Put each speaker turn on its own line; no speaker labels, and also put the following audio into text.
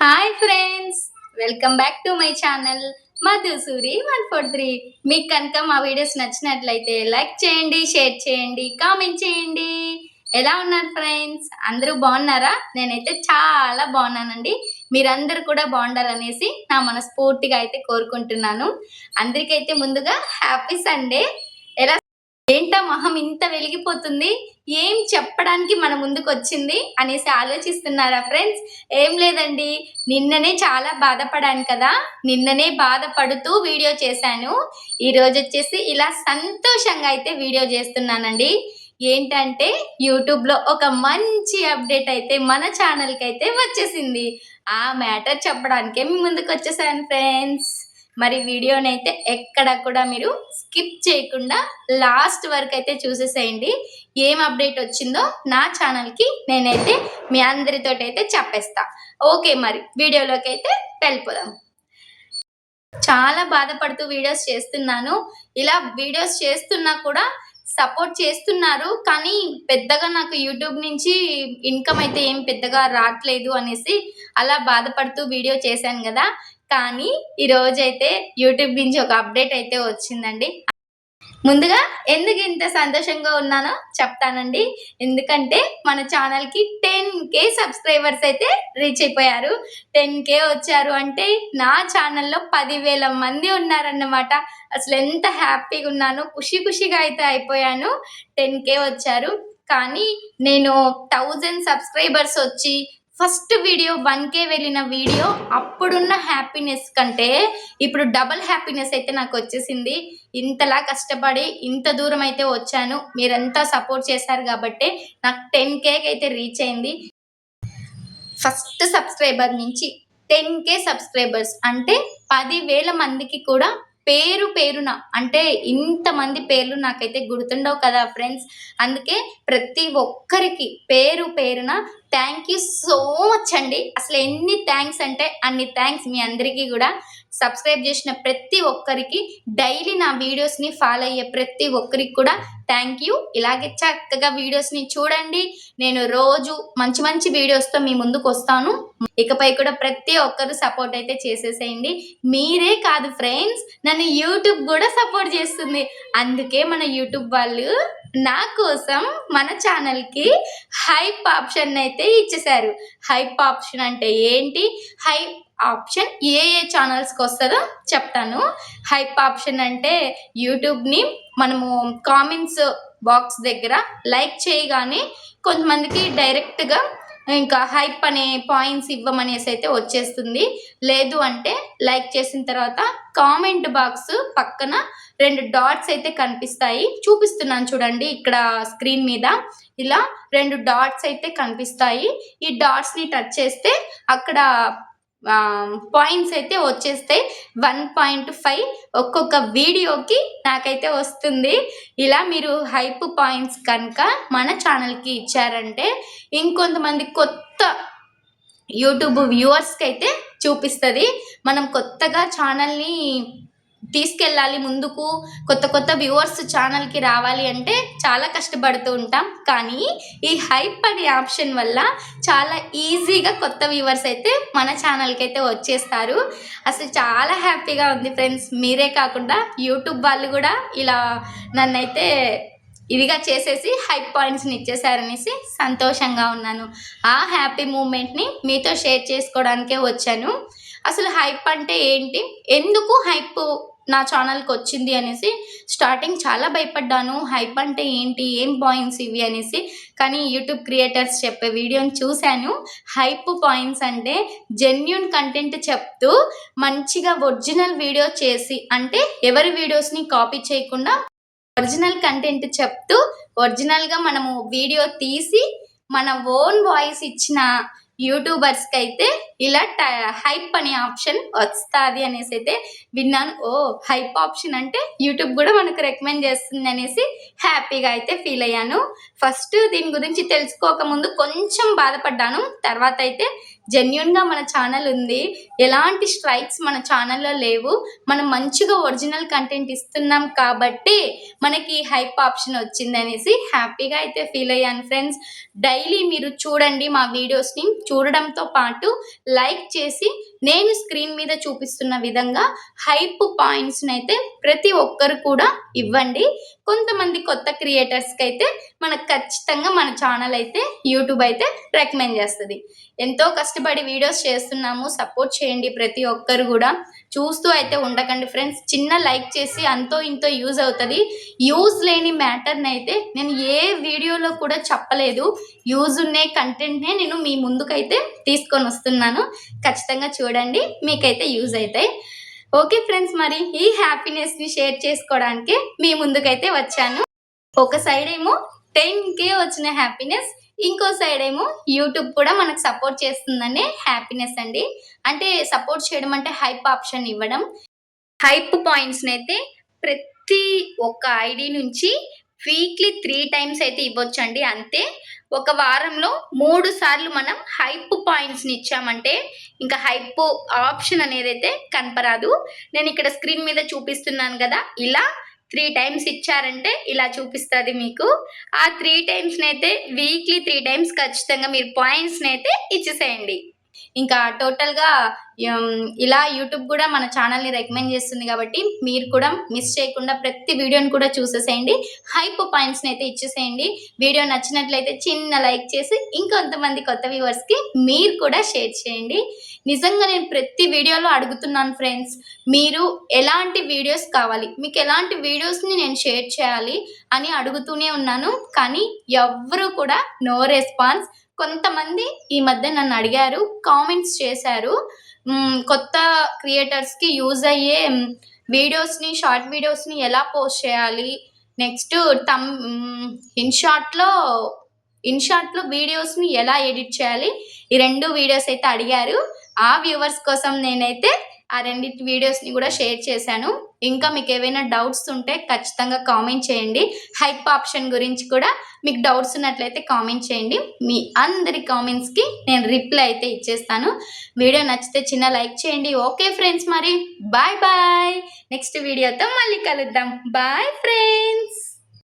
Hi friends welcome back to my channel Madhusuri one four three మీకు కనుక మా videos నచ్చినట్లయితే లైక్ చేయండి షేర్ చేయండి కామెంట్ చేయండి. ఎలా ఉన్నారు ఫ్రెండ్స్ అందరూ బాగున్నారా? నేనైతే చాలా బాగున్నానండి. మీరందరూ కూడా బాగుండాలనేసి నా మనస్ఫూర్తిగా అయితే కోరుకుంటున్నాను. అందరికైతే ముందుగా హ్యాపీ సండే ఏంటా మొహం ఇంత వెలిగిపోతుంది? ఏం చెప్పడానికి మన ముందుకు వచ్చింది అనేసి ఆలోచిస్తున్నారా ఫ్రెండ్స్? ఏం లేదండి. నిన్ననే చాలా బాధపడాను కదా. నిన్ననే బాధపడుతూ వీడియో చేశాను. ఈరోజు వచ్చేసి ఇలా సంతోషంగా అయితే వీడియో చేస్తున్నానండి. ఏంటంటే యూట్యూబ్లో ఒక మంచి అప్డేట్ అయితే మన ఛానల్కి అయితే వచ్చేసింది. ఆ మ్యాటర్ చెప్పడానికే మీ ముందుకు వచ్చేసాను ఫ్రెండ్స్. మరి వీడియోని అయితే ఎక్కడ కూడా మీరు స్కిప్ చేయకుండా లాస్ట్ వరకు అయితే చూసేసేయండి. ఏం అప్డేట్ వచ్చిందో నా ఛానల్కి నేనైతే మీ అందరితో అయితే చెప్పేస్తా. ఓకే మరి వీడియోలోకి అయితే వెళ్ళిపోదాం. చాలా బాధపడుతూ వీడియోస్ చేస్తున్నాను. ఇలా వీడియోస్ చేస్తున్నా కూడా సపోర్ట్ చేస్తున్నారు. కానీ పెద్దగా నాకు యూట్యూబ్ నుంచి ఇన్కమ్ అయితే ఏం పెద్దగా రావట్లేదు అనేసి అలా బాధపడుతూ వీడియో చేశాను కదా. కానీ ఈరోజైతే అయితే యూట్యూబ్ నుంచి ఒక అప్డేట్ అయితే వచ్చిందండి. ముందుగా ఎందుకు ఇంత సంతోషంగా ఉన్నానో చెప్తానండి. ఎందుకంటే మన ఛానల్కి టెన్ కే సబ్స్క్రైబర్స్ అయితే రీచ్ అయిపోయారు. టెన్ కే వచ్చారు అంటే నా ఛానల్లో పదివేల మంది ఉన్నారన్నమాట. అసలు ఎంత హ్యాపీగా ఉన్నానో ఖుషి ఖుషిగా అయితే అయిపోయాను. టెన్ కే వచ్చారు. కానీ నేను థౌజండ్ సబ్స్క్రైబర్స్ వచ్చి ఫస్ట్ వీడియో వన్ కే వెళ్ళిన వీడియో అప్పుడున్న హ్యాపీనెస్ కంటే ఇప్పుడు డబల్ హ్యాపీనెస్ అయితే నాకు వచ్చేసింది. ఇంతలా కష్టపడి ఇంత దూరం అయితే వచ్చాను. మీరంతా సపోర్ట్ చేశారు కాబట్టి నాకు టెన్ కేక్ అయితే రీచ్ అయింది. ఫస్ట్ సబ్స్క్రైబర్ నుంచి టెన్ కే సబ్స్క్రైబర్స్ అంటే పదివేల మందికి కూడా పేరు పేరున అంటే ఇంతమంది పేర్లు నాకైతే గుర్తుండవు కదా ఫ్రెండ్స్. అందుకే ప్రతి ఒక్కరికి పేరు పేరున థ్యాంక్ యూ సో మచ్ అండి. అసలు ఎన్ని థ్యాంక్స్ అంటే అన్ని థ్యాంక్స్ మీ అందరికీ కూడా. సబ్స్క్రైబ్ చేసిన ప్రతి ఒక్కరికి డైలీ నా వీడియోస్ని ఫాలో అయ్యే ప్రతి ఒక్కరికి కూడా థ్యాంక్ యూ ఇలాగే చక్కగా వీడియోస్ని చూడండి. నేను రోజు మంచి మంచి వీడియోస్తో మీ ముందుకు వస్తాను. ఇకపై కూడా ప్రతి ఒక్కరు సపోర్ట్ అయితే చేసేసేయండి. మీరే కాదు ఫ్రెండ్స్ నన్ను యూట్యూబ్ కూడా సపోర్ట్ చేస్తుంది. అందుకే మన యూట్యూబ్ వాళ్ళు నా కోసం మన ఛానల్కి హైప్ ఆప్షన్ అయితే ఇచ్చేసారు. హైప్ ఆప్షన్ అంటే ఏంటి? హైప్ ఆప్షన్ ఏ ఏ ఛానల్స్కి వస్తుందో చెప్తాను. హైప్ ఆప్షన్ అంటే యూట్యూబ్ని మనము కామెంట్స్ బాక్స్ దగ్గర లైక్ చేయగానే కొంతమందికి డైరెక్ట్గా ఇంకా హైప్ అనే పాయింట్స్ ఇవ్వమనేసి అయితే వచ్చేస్తుంది. లేదు అంటే లైక్ చేసిన తర్వాత కామెంట్ బాక్స్ పక్కన రెండు డాట్స్ అయితే కనిపిస్తాయి. చూపిస్తున్నాను చూడండి ఇక్కడ స్క్రీన్ మీద. ఇలా రెండు డాట్స్ అయితే కనిపిస్తాయి. ఈ డాట్స్ని టచ్ చేస్తే అక్కడ పాయింట్స్ అయితే వచ్చేస్తాయి. వన్ పాయింట్ ఫైవ్ ఒక్కొక్క వీడియోకి నాకైతే వస్తుంది. ఇలా మీరు హైప్ పాయింట్స్ కనుక మన ఛానల్కి ఇచ్చారంటే ఇంకొంతమంది కొత్త యూట్యూబ్ వ్యూవర్స్కి అయితే చూపిస్తుంది. మనం కొత్తగా ఛానల్ని తీసుకెళ్ళాలి ముందుకు. కొత్త కొత్త వ్యూవర్స్ ఛానల్కి రావాలి అంటే చాలా కష్టపడుతూ ఉంటాం. కానీ ఈ హైప్ అనే ఆప్షన్ వల్ల చాలా ఈజీగా కొత్త వ్యూవర్స్ అయితే మన ఛానల్కి అయితే వచ్చేస్తారు. అసలు చాలా హ్యాపీగా ఉంది ఫ్రెండ్స్ మీరే కాకుండా యూట్యూబ్ వాళ్ళు కూడా ఇలా నన్నైతే ఇదిగా చేసేసి హైప్ పాయింట్స్ని ఇచ్చేసారనేసి సంతోషంగా ఉన్నాను. ఆ హ్యాపీ మూమెంట్ని మీతో షేర్ చేసుకోవడానికే వచ్చాను. అసలు హైప్ అంటే ఏంటి? ఎందుకు హైప్ నా ఛానల్కి వచ్చింది అనేసి స్టార్టింగ్ చాలా భయపడ్డాను. హైప్ అంటే ఏంటి? ఏం పాయింట్స్ ఇవి అనేసి కానీ యూట్యూబ్ క్రియేటర్స్ చెప్పే వీడియోని చూశాను. హైప్ పాయింట్స్ అంటే జెన్యున్ కంటెంట్ చెప్తూ మంచిగా ఒరిజినల్ వీడియో చేసి అంటే ఎవరి వీడియోస్ని కాపీ చేయకుండా ఒరిజినల్ కంటెంట్ చెప్తూ ఒరిజినల్గా మనము వీడియో తీసి మన ఓన్ వాయిస్ ఇచ్చిన యూట్యూబర్స్కి అయితే ఇలా హైప్ అనే ఆప్షన్ వస్తుంది అనేసి అయితే విన్నాను. ఓ హైప్ ఆప్షన్ అంటే యూట్యూబ్ కూడా మనకు రికమెండ్ చేస్తుంది అనేసి హ్యాపీగా అయితే ఫీల్ అయ్యాను. ఫస్ట్ దీని గురించి తెలుసుకోకముందు కొంచెం బాధపడ్డాను. తర్వాత అయితే జెన్యున్గా మన ఛానల్ ఉంది. ఎలాంటి స్ట్రైక్స్ మన ఛానల్లో లేవు. మనం మంచిగా ఒరిజినల్ కంటెంట్ ఇస్తున్నాం కాబట్టి మనకి హైప్ ఆప్షన్ వచ్చింది అనేసి హ్యాపీగా అయితే ఫీల్ అయ్యాను ఫ్రెండ్స్ డైలీ మీరు చూడండి మా వీడియోస్ని చూడడంతో పాటు లైక్ చేసి నేను స్క్రీన్ మీద చూపిస్తున్న విధంగా హైప్ పాయింట్స్ని అయితే ప్రతి ఒక్కరు కూడా ఇవ్వండి. కొంతమంది కొత్త క్రియేటర్స్కి అయితే మనకు ఖచ్చితంగా మన ఛానల్ అయితే యూట్యూబ్ అయితే రికమెండ్ చేస్తుంది. ఎంతో కష్టపడి వీడియోస్ చేస్తున్నాము. సపోర్ట్ చేయండి ప్రతి ఒక్కరు కూడా. చూస్తూ అయితే ఉండకండి ఫ్రెండ్స్ చిన్న లైక్ చేసి అంతో ఇంతో యూజ్ అవుతుంది. యూజ్ లేని మ్యాటర్ని అయితే నేను ఏ వీడియోలో కూడా చెప్పలేదు. యూజ్ ఉన్న కంటెంట్నే నేను మీ ముందుకైతే తీసుకొని వస్తున్నాను. ఖచ్చితంగా చూడండి. మీకైతే యూజ్ అవుతాయి. ఓకే ఫ్రెండ్స్ మరి ఈ హ్యాపీనెస్ని షేర్ చేసుకోవడానికి మీ ముందుకైతే వచ్చాను. ఒక సైడ్ ఏమో టెన్ కే వచ్చిన హ్యాపీనెస్ ఇంకో సైడ్ ఏమో యూట్యూబ్ కూడా మనకు సపోర్ట్ చేస్తుందనే హ్యాపీనెస్ అండి. అంటే సపోర్ట్ చేయడం అంటే హైప్ ఆప్షన్ ఇవ్వడం. హైప్ పాయింట్స్ని అయితే ప్రతి ఒక్క ఐడి నుంచి వీక్లీ త్రీ టైమ్స్ అయితే ఇవ్వచ్చు అండి అంతే ఒక వారంలో మూడు సార్లు మనం హైప్ పాయింట్స్ని ఇచ్చామంటే ఇంకా హైప్ ఆప్షన్ అనేది అయితే కనపరాదు. నేను ఇక్కడ స్క్రీన్ మీద చూపిస్తున్నాను కదా ఇలా త్రీ టైమ్స్ ఇచ్చారంటే ఇలా చూపిస్తుంది మీకు. ఆ త్రీ టైమ్స్ని అయితే వీక్లీ త్రీ టైమ్స్ ఖచ్చితంగా మీరు పాయింట్స్ని అయితే ఇచ్చేసేయండి. ఇంకా టోటల్గా ఇలా యూట్యూబ్ కూడా మన ఛానల్ని రికమెండ్ చేస్తుంది కాబట్టి మీరు కూడా మిస్ చేయకుండా ప్రతి వీడియోని కూడా చూసేసేయండి. హైప్ పాయింట్స్ని అయితే ఇచ్చేసేయండి. వీడియో నచ్చినట్లయితే చిన్న లైక్ చేసి ఇంకొంతమంది కొత్త వ్యూవర్స్కి మీరు కూడా షేర్ చేయండి. నిజంగా నేను ప్రతి వీడియోలో అడుగుతున్నాను ఫ్రెండ్స్ మీరు ఎలాంటి వీడియోస్ కావాలి మీకు ఎలాంటి వీడియోస్ని నేను షేర్ చేయాలి అని అడుగుతూనే ఉన్నాను. కానీ ఎవ్వరూ కూడా నో రెస్పాన్స్. కొంతమంది ఈ మధ్య నన్ను అడిగారు కామెంట్స్ చేశారు. కొత్త క్రియేటర్స్కి యూజ్ అయ్యే వీడియోస్ని షార్ట్ వీడియోస్ని ఎలా పోస్ట్ చేయాలి? నెక్స్ట్ తమ్ ఇన్షార్ట్లో ఇన్షార్ట్లో వీడియోస్ని ఎలా ఎడిట్ చేయాలి? ఈ రెండు వీడియోస్ అయితే అడిగారు. ఆ వ్యూవర్స్ కోసం నేనైతే ఆ రెండింటి వీడియోస్ని కూడా షేర్ చేశాను. ఇంకా మీకు ఏవైనా డౌట్స్ ఉంటే ఖచ్చితంగా కామెంట్ చేయండి. హైప్ ఆప్షన్ గురించి కూడా మీకు డౌట్స్ ఉన్నట్లయితే కామెంట్ చేయండి. మీ అందరి కామెంట్స్కి నేను రిప్లై అయితే ఇచ్చేస్తాను. వీడియో నచ్చితే చిన్న లైక్ చేయండి. ఓకే ఫ్రెండ్స్ మరి. Bye bye. నెక్స్ట్ వీడియోతో మళ్ళీ కలుద్దాం. Bye friends.